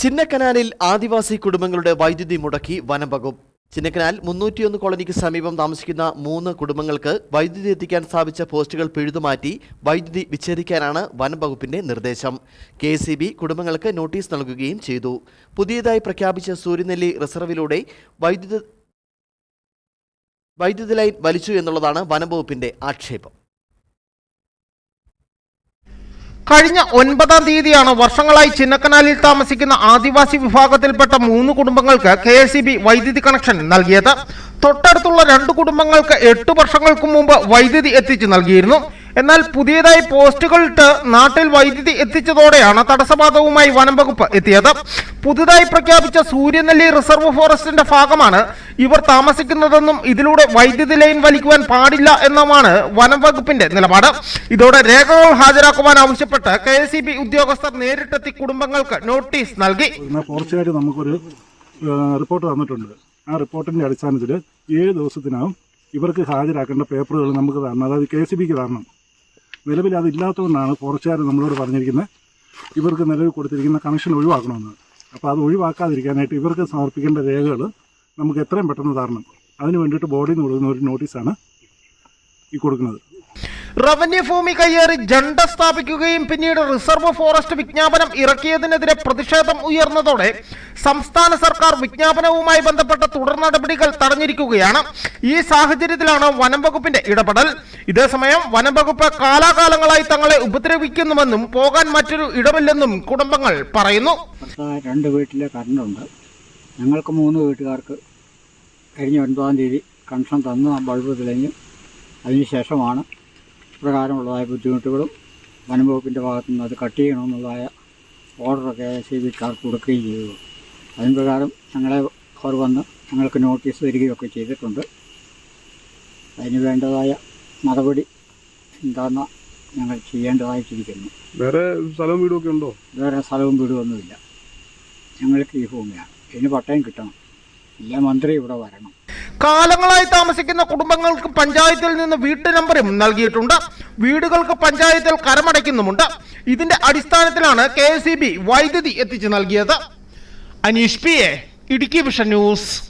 ചിന്നക്കനാലിൽ ആദിവാസി കുടുംബങ്ങളുടെ വൈദ്യുതി മുടക്കി വനംവകുപ്പ് ചിന്നക്കനാൽ മുന്നൂറ്റിയൊന്ന് കോളനിക്ക് സമീപം താമസിക്കുന്ന മൂന്ന് കുടുംബങ്ങൾക്ക് വൈദ്യുതി എത്തിക്കാൻ സ്ഥാപിച്ച പോസ്റ്റുകൾ പിഴുതുമാറ്റി വൈദ്യുതി വിച്ഛേദിക്കാനാണ് വനംവകുപ്പിന്റെ നിർദ്ദേശം. കെ കുടുംബങ്ങൾക്ക് നോട്ടീസ് നൽകുകയും ചെയ്തു. പുതിയതായി പ്രഖ്യാപിച്ച സൂര്യനെല്ലി റിസർവിലൂടെ വൈദ്യുതി വൈദ്യുതി ലൈൻ വലിച്ചു എന്നുള്ളതാണ് വനംവകുപ്പിന്റെ ആക്ഷേപം. കഴിഞ്ഞ ഒൻപതാം തീയതിയാണ് വർഷങ്ങളായി ചിന്നക്കനാലിൽ താമസിക്കുന്ന ആദിവാസി വിഭാഗത്തിൽപ്പെട്ട മൂന്ന് കുടുംബങ്ങൾക്ക് കെ വൈദ്യുതി കണക്ഷൻ നൽകിയത്. തൊട്ടടുത്തുള്ള രണ്ട് കുടുംബങ്ങൾക്ക് എട്ട് വർഷങ്ങൾക്ക് മുമ്പ് വൈദ്യുതി എത്തിച്ചു നൽകിയിരുന്നു. എന്നാൽ പുതിയതായി പോസ്റ്റുകൾ ഇട്ട് നാട്ടിൽ വൈദ്യുതി എത്തിച്ചതോടെയാണ് തടസ്സവാദവുമായി വനം വകുപ്പ് എത്തിയത്. പുതുതായി പ്രഖ്യാപിച്ച സൂര്യനെല്ലി റിസർവ് ഫോറസ്റ്റിന്റെ ഭാഗമാണ് ഇവർ താമസിക്കുന്നതെന്നും ഇതിലൂടെ വൈദ്യുതി ലൈൻ വലിക്കുവാൻ പാടില്ല എന്നുമാണ് വനം വകുപ്പിന്റെ നിലപാട്. ഇതോടെ രേഖകൾ ഹാജരാക്കുവാൻ ആവശ്യപ്പെട്ട് കെ ഉദ്യോഗസ്ഥർ നേരിട്ടെത്തി കുടുംബങ്ങൾക്ക് നോട്ടീസ് നൽകി. ഫോറസ്റ്റുകാർ നമുക്കൊരു റിപ്പോർട്ട് തന്നിട്ടുണ്ട്. ആ റിപ്പോർട്ടിന്റെ അടിസ്ഥാനത്തിൽ ഏഴ് ദിവസത്തിനകം ഇവർക്ക് ഹാജരാക്കേണ്ട പേപ്പറുകൾ നമുക്ക് തരണം. അതായത് കെ സി ബിക്ക് തരണം. നിലവിൽ അതില്ലാത്തതുകൊണ്ടാണ് ഫോറസ്റ്റുകാർ നമ്മളോട് പറഞ്ഞിരിക്കുന്നത് ഇവർക്ക് നിലവിൽ കൊടുത്തിരിക്കുന്ന കണക്ഷൻ ഒഴിവാക്കണമെന്ന്. അപ്പോൾ അത് ഒഴിവാക്കാതിരിക്കാനായിട്ട് ഇവർക്ക് സമർപ്പിക്കേണ്ട രേഖകൾ നമുക്ക് എത്രയും പെട്ടെന്ന് തരണം. അതിന് വേണ്ടിയിട്ട് ബോർഡിൽ നിന്ന് കൊടുക്കുന്ന ഒരു നോട്ടീസാണ് ഈ കൊടുക്കുന്നത്. റവന്യൂ ഭൂമി കയ്യേറി ജണ്ട സ്ഥാപിക്കുകയും പിന്നീട് റിസർവ് ഫോറസ്റ്റ് വിജ്ഞാപനം ഇറക്കിയതിനെതിരെ പ്രതിഷേധം ഉയർന്നതോടെ സംസ്ഥാന സർക്കാർ വിജ്ഞാപനവുമായി ബന്ധപ്പെട്ട തുടർ നടപടികൾ തടഞ്ഞിരിക്കുകയാണ്. ഈ സാഹചര്യത്തിലാണ് വനം വകുപ്പിന്റെ ഇടപെടൽ. ഇതേസമയം വനം വകുപ്പ് കാലാകാലങ്ങളായി തങ്ങളെ ഉപദ്രവിക്കുന്നുവെന്നും പോകാൻ മറ്റൊരു ഇടമില്ലെന്നും കുടുംബങ്ങൾ പറയുന്നു. രണ്ട് വീട്ടിലെ കറണ്ടുണ്ട്. ഞങ്ങൾക്ക് മൂന്ന് വീട്ടുകാർക്ക് കഴിഞ്ഞ ഒൻപതാം തീയതി കൺഷൻ തന്നു ബൾബ് തെളിഞ്ഞു. അതിനുശേഷമാണ് പ്രകാരമുള്ളതായ ബുദ്ധിമുട്ടുകളും വനംവകുപ്പിന്റെ ഭാഗത്തു നിന്ന് അത് കട്ട് ചെയ്യണമെന്നുള്ളതായ ഓർഡറൊക്കെ സി ബിക്കാർക്ക് കൊടുക്കുകയും ചെയ്തു. അതിന് പ്രകാരം ഞങ്ങളെ അവർ വന്ന് ഞങ്ങൾക്ക് നോട്ടീസ് തരികയൊക്കെ ചെയ്തിട്ടുണ്ട്. അതിന് വേണ്ടതായ നടപടി എന്താണെന്ന് ഞങ്ങൾ ചെയ്യേണ്ടതായിട്ടിരിക്കുന്നു. വേറെ സ്ഥലവും വീടും ഒക്കെ ഉണ്ടോ? വേറെ സ്ഥലവും വീടുമൊന്നുമില്ല. ഞങ്ങൾക്ക് ഈ ഭൂമിയാണ്. ഇതിന് പട്ടയം കിട്ടണം. ഇല്ല മന്ത്രി ഇവിടെ വരണം. കാലങ്ങളായി താമസിക്കുന്ന കുടുംബങ്ങൾക്ക് പഞ്ചായത്തിൽ നിന്ന് വീട്ടു നമ്പറും നൽകിയിട്ടുണ്ട്. വീടുകൾക്ക് പഞ്ചായത്തിൽ കരമടയ്ക്കുന്നുമുണ്ട്. ഇതിന്റെ അടിസ്ഥാനത്തിലാണ് കെ വൈദ്യുതി എത്തിച്ചു നൽകിയത്. Anish P A Idukki vision news.